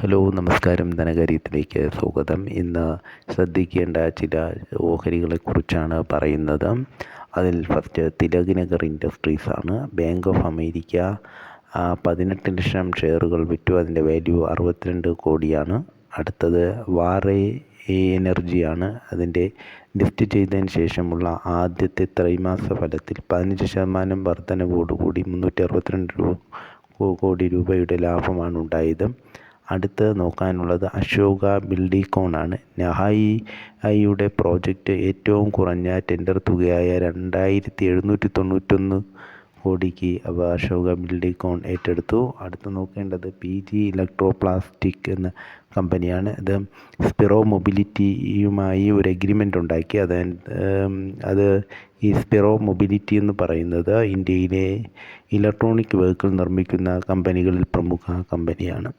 Hello നമസ്കാരം. ധനകാര്യത്തിലേക്ക് സ്വാഗതം. ഇന്ന് ശ്രദ്ധിക്കേണ്ട ചില ഓഹരികളെക്കുറിച്ചാണ് പറയുന്നത്. അതിൽ ഫസ്റ്റ് തിലക് നഗർ ഇൻഡസ്ട്രീസ് ആണ്. ബാങ്ക് ഓഫ് അമേരിക്ക പതിനെട്ട് ലക്ഷം ഷെയറുകൾ വിറ്റു. അതിന്റെ വാല്യൂ അറുപത്തിരണ്ട് കോടിയാണ്. അടുത്തത് വാറേ എനർജിയാണ് അതിന്റെ ലിസ്റ്റ് ചെയ്തതിന് ശേഷമുള്ള ആദ്യത്തെ ത്രൈമാസ ഫലത്തിൽ പതിനഞ്ച് ശതമാനം വർധനവോടുകൂടി മുന്നൂറ്റി അറുപത്തിരണ്ട് രൂപ കോടി രൂപയുടെ ലാഭമാണ് ഉണ്ടായത്. അടുത്ത് നോക്കാനുള്ളത് അശോക ബിൽഡിക്കോൺ ആണ് നഹായി ഐയുടെ പ്രോജക്റ്റ് ഏറ്റവും കുറഞ്ഞ ടെൻഡർ തുകയായ രണ്ടായിരത്തി എഴുന്നൂറ്റി തൊണ്ണൂറ്റൊന്ന് കോടിക്ക് അവ അശോക ബിൽഡിക്കോൺ ഏറ്റെടുത്തു. അടുത്ത് നോക്കേണ്ടത് പി ജി ഇലക്ട്രോ പ്ലാസ്റ്റിക് എന്ന കമ്പനിയാണ്. ഇത് സ്പിറോ മൊബിലിറ്റിയുമായി ഒരു എഗ്രിമെന്റ് ഉണ്ടാക്കി. അത് അത് ഈ സ്പിറോ മൊബിലിറ്റി എന്ന് പറയുന്നത് ഇന്ത്യയിലെ ഇലക്ട്രോണിക് വെഹിക്കിൾ നിർമ്മിക്കുന്ന കമ്പനികളിൽ പ്രമുഖ കമ്പനിയാണ്.